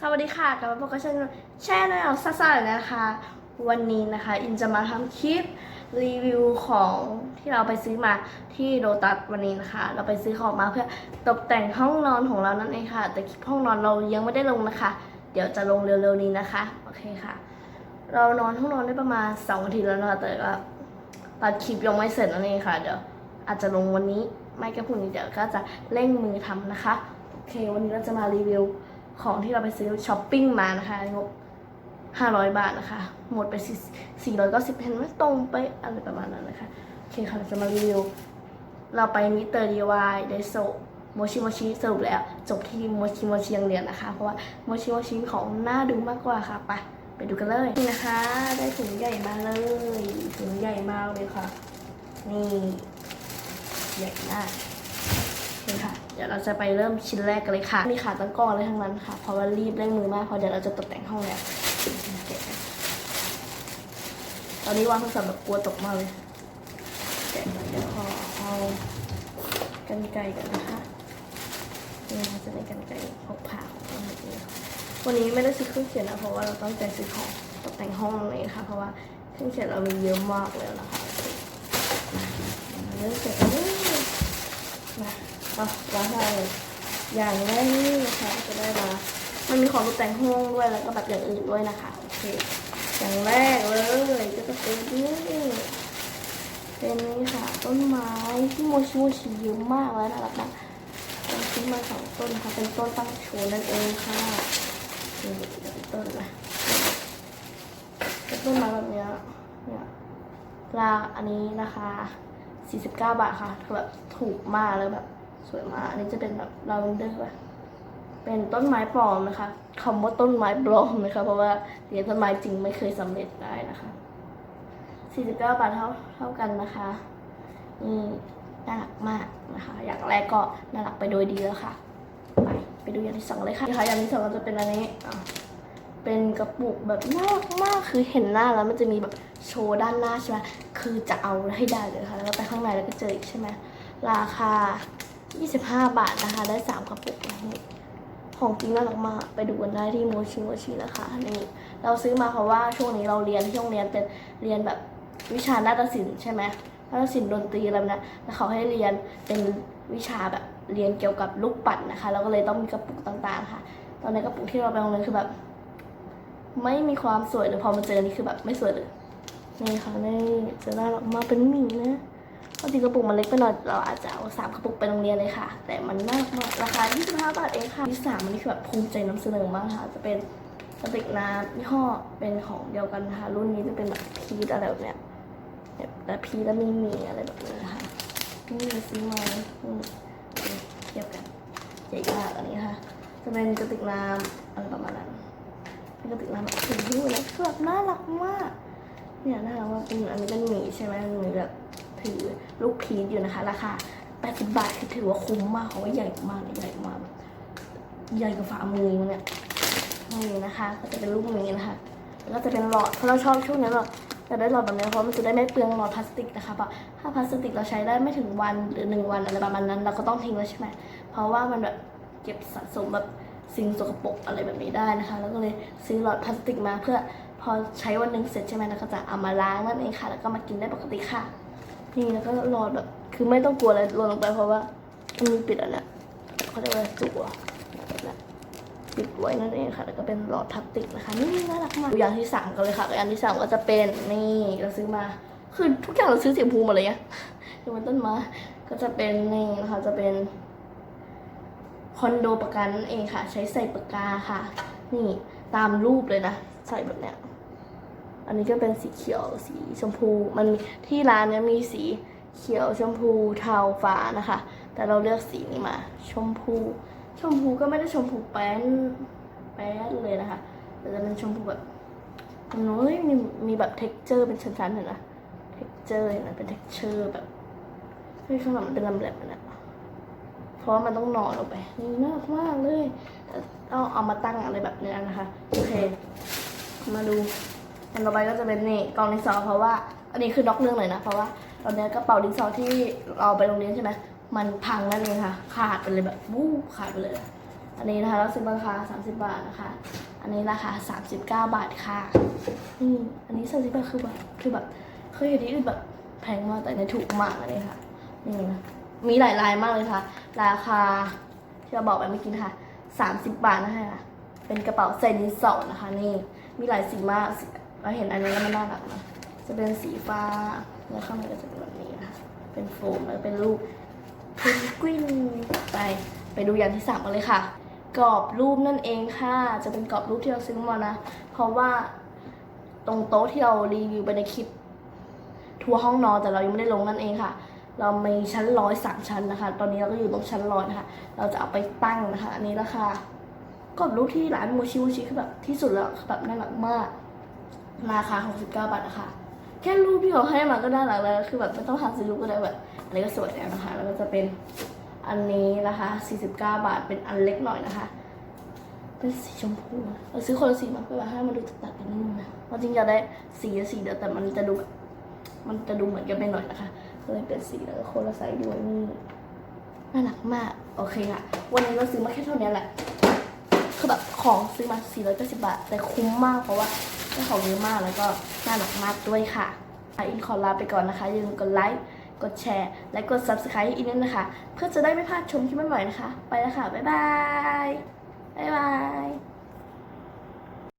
สวัสดีค่ะกลับมาพบกับช่องแช่แนลซ่าๆเลยนะคะ วันนี้นะคะ อินจะมาทำคลิปรีวิวของที่เราไปซื้อมาที่โดตัสวันนี้นะคะ เราไปซื้อของมาเพื่อตกแต่งห้องนอนของเรานั่นเองค่ะ แต่คลิปห้องนอนเรายังไม่ได้ลงนะคะ เดี๋ยวจะลงเร็วๆนี้นะคะโอเคค่ะ เรานอนห้องนอนได้ประมาณ2อาทิตย์แล้วนะคะแต่ก็ตัดคลิปยังไม่เสร็จนั่นเองค่ะ เดี๋ยวอาจจะลงวันนี้ไม่ก็พรุ่งนี้เดี๋ยวก็จะเร่งมือทำนะคะโอเค วันนี้เราจะมารีวิว ของที่เราไปซื้อช้อปปิ้งมานะคะงบ500บาทนะคะ หมดไป490เห็นไหมตรงไปอะไรประมาณนั้นนะคะโอเคค่ะเราจะมารีวิว เราไปมิเตอร์ดีวายไดโซโมชิโมชิสรุปแล้ว จบที่โมชิโมชิย่างเดียวนะคะ เพราะว่าโมชิโมชิของน่าดูมากกว่าค่ะไปไปดูกันเลยนี่นะคะ ได้ถุงใหญ่มาเลยถุงใหญ่มากเลยค่ะ นี่ใหญ่มาก เดี๋ยวเราจะไปเริ่มชิ้นแรกกันเลยค่ะ มีขาตั้งกล้องอะไรทั้งนั้นค่ะ เพราะว่ารีบเร่งมือมากเพราะเดี๋ยวเราจะตกแต่งห้องแล้วตอนนี้วางโทรศัพท์แบบกลัวตกมากเลยแกะเดี๋ยวขอเอากันไกรกันนะคะนี่เราจะได้กันไกรพกพาของเราแบบนี้วันนี้ไม่ได้ซื้อเครื่องเขียนนะเพราะว่าเราต้องใจซื้อของตกแต่งห้องเลยค่ะ เพราะว่าเครื่องเขียนเรามีเยอะมากเลยนะคะเริ่มเก็บกันเลยนะ อาวางให้อย่างแรกนี่นะคะจะได้มา มันมีของตกแต่งห้องด้วยแล้วก็แบบอย่างอื่นด้วยนะคะโอเคอย่างแรกเลยก็จะเป็นนี่เป็นนี่ค่ะต้นไม้ที่โมชิโมชิเยอะมากแล้วน่ารักมากเราซื้อมาสองต้นนะคะเป็นต้นตั้งโชว์นั่นเองค่ะนี่เป็นต้นนะเป็นต้นไม้แบบเนี้ยเนี่ยราคาอันนี้นะคะ49 บาทค่ะคือแบบถูกมากแล้วแบบ สวยมาก อันนี้จะเป็นแบบลาเวนเดอร์ป่ะเป็นต้นไม้ปลอมนะคะคำว่าต้นไม้ปลอมนะคะ เพราะว่าเรียนต้นไม้จริงไม่เคยสำเร็จได้นะคะ49บาทเท่าเท่ากันนะคะนี่น่ารักมากนะคะ อย่างแรกก็น่ารักไปโดยดีแล้วค่ะ ไปไปดูอย่างที่สองเลยค่ะนี่ค่ะอย่างที่สองก็จะเป็นอันนี้อะเป็นกระปุกแบบน่ารักมากคือเห็นหน้าแล้วมันจะมีแบบโชว์ด้านหน้าใช่ไหมคือจะเอาให้ได้เลยค่ะ แล้วก็ไปข้างในแล้วก็เจออีกใช่ไหมราคา 25 บาทนะคะ ได้ 3 กระปุกนะนี่ของจริงน่ารักมากไปดูกันได้ที่โมชิโมชินะคะ นี่ เราซื้อมาเพราะว่าช่วงนี้เราเรียนที่โรงเรียนเป็นเรียนแบบวิชานาฏศิลป์ใช่ไหมนาฏศิลป์ดนตรีอะไรนะแล้วเขาให้เรียนเป็นวิชาแบบเรียนเกี่ยวกับลูกปัดนะคะ เราก็เลยต้องมีกระปุกต่างๆค่ะ ตอนนี้กระปุกที่เราไปโรงเรียนคือแบบ ไม่มีความสวยเลยพอมาเจอนี่คือแบบไม่สวยเลยนี่ค่ะนี่จะน่ารักมากเป็นหมีนะ กติกระปุกมันเล็กไปหน่อยเราอาจจะเอาสามกระปุกไปโรงเรียนเลยค่ะ แต่มันน่ารักมากราคา 25 บาทเองค่ะที่สามอันนี้คือแบบภูมิใจนำเสนอมากค่ะ จะเป็นกระติกน้ำยี่ห้อเป็นของเดียวกันนะคะรุ่นนี้จะเป็นแบบพีทอะไรแบบเนี้ยแบบแต่พีทแล้วมีมีอะไรแบบนี้นะคะนี่ซื้อมาอืมเทียบกันใหญ่มากอันนี้ค่ะ จะเป็นกระติกน้ำอะไรประมาณนั้นเป็นกระติกน้ำแบบสีดูนะคือแบบน่ารักมากเนี่ยน่ารักมากอืมอันนี้เป็นหมีใช่ไหมหมีแบบถือ ลูกพีชอยู่นะคะ ราคา 80 บาทคือถือว่าคุ้มมากเพราะว่าใหญ่มากเลยใหญ่มากใหญ่กว่าฝ่ามือมันเนี่ยนี่นะคะ ก็จะเป็นลูกหมีนะคะ แล้วก็จะเป็นหลอดเพราะเราชอบช่วงนี้เราจะได้หลอดแบบนี้เพราะมันจะได้ไม่เปลืองหลอดพลาสติกนะคะเพราะถ้าพลาสติกเราใช้ได้ไม่ถึงวันหรือหนึ่งวันอะไรประมาณนั้น เราก็ต้องทิ้งแล้วใช่ไหมเพราะว่ามันแบบเก็บสะสมแบบสิ่งสกปรกอะไรแบบนี้ได้นะคะ แล้วก็เลยซื้อหลอดพลาสติกมาเพื่อพอใช้วันหนึ่งเสร็จใช่ไหมเราก็จะเอามาล้างนั่นเองค่ะ แล้วก็มากินได้ปกติค่ะ นี่แล้วก็หลอดแบบ คือไม่ต้องกลัวอะไรล่นลงไปเพราะว่ามันมีปิดอันนี้ยเขาเรียกว่าจั่วปิดไว้นั่นเองค่ะ แล้วก็เป็นหลอดพลาสติกนะคะ นี่น่ารักมากอย่างที่สามกันเลยค่ะอย่างที่สามก็จะเป็นนี่เราซื้อมา คือทุกอย่างเราซื้อสีชมพูหมดเลยอะคือมันต้นไม้ก็จะเป็นนี่นะคะจะเป็นคอนโดประกันนั่นเองค่ะ ใช้ใส่ปากกาค่ะ นี่ตามรูปเลยนะ ใส่แบบเนี้ย อันนี้ก็เป็นสีเขียวสีชมพู มันที่ร้านเนี้ยมีสีเขียวชมพูเทาฟ้านะคะ แต่เราเลือกสีนี้มา ชมพู ชมพูก็ไม่ได้ชมพูแป้นแป้นเลยนะคะแต่จะเป็นชมพูแบบน้อยมีมีแบบเท็กเจอร์เป็นชั้นๆเห็นนะเท็กเจอร์เห็นะเป็นเท็กเจอร์แบบเฮ้ยข้างหลังมันเป็นลำแหลมนะเพราะว่ามันต้องนอนลงไปนี่น่ากมากเลยต้องเอามาตั้งอะไรแบบนี้นะคะ โอเค มาดู อันต่อไปก็จะเป็นนี่กล่องดินสอเพราะว่า อันนี้คือนอกเรื่องเลยนะ เพราะว่าตอนนี้กระเป๋าดินสอที่เราไปโรงเรียนใช่ไหมมันพังนั่นเองค่ะ ขาดไปเลยแบบวู้ขาดไปเลย อันนี้นะคะเราซื้อราคา30 บาทนะคะ อันนี้ราคา39 บาทค่ะนี่อันนี้30บาทคือแบบคือแบบเคยเห็นที่อื่นแบบแพงมากแต่อันถูกมากอันนี้ค่ะนี่นะมีหลายลายมากเลยค่ะ ราคาที่เราบอกไปเมื่อกี้นะคะ30 บาทนะคะเป็นกระเป๋าใส่ดินสอนะคะนี่มีหลายสีมากสี เราเห็นอันนี้แล้วมันน่ารักนะจะเป็นสีฟ้าแล้วข้างในก็จะเป็นแบบนี้นะคะเป็นโฟมแล้วเป็นรูปเพนกวินไปไปดูอย่างที่สามกันเลยค่ะ กรอบรูปนั่นเองค่ะ จะเป็นกรอบรูปที่เราซื้อมานะ เพราะว่าตรงโต๊ะที่เรารีวิวไปในคลิป ทัวร์ห้องนอนแต่เรายังไม่ได้ลงนั่นเองค่ะ เรามีชั้นร้อยสามชั้นนะคะ ตอนนี้เราก็อยู่ตรงชั้นร้อยนะคะ เราจะเอาไปตั้งนะคะ อันนี้ราคากรอบรูปที่ร้านมูชิมูชิคือแบบที่สุดแล้วแบบน่ารักมาก ราคา 69 บาทนะคะ แค่รูปที่เขาให้มาก็น่ารักแล้วคือแบบไม่ต้องหาซื้อรูปก็ได้แบบอันนี้ก็สวยแล้วนะคะ แล้วก็จะเป็นอันนี้นะคะ 49 บาท เป็นอันเล็กหน่อยนะคะ เป็นสีชมพูเราซื้อคนละสีมาเพื่อให้มันดูตัดกันนิดนึงนะเพราะจริงจะได้สีละสีเดียวแต่มันจะดูแบบมันจะดูเหมือนกันไปหน่อยนะคะก็เลยเป็นสีแล้วก็คนละไซส์ด้วยนี่น่ารักมาก โอเคค่ะ วันนี้เราซื้อมาแค่เท่านี้แหละ คือแบบของซื้อมา 490 บาท แต่คุ้มมากเพราะว่า ได้ของเยอะมากแล้วก็น่ารักมากด้วยค่ะอินขอลาไปก่อนนะคะอย่าลืมกดไลค์กดแชร์ และกด subscribe ให้อินด้วยนะคะ เพื่อจะได้ไม่พลาดชมคลิปใหม่ๆนะคะ ไปแล้วค่ะ บ๊ายบาย บ๊ายบาย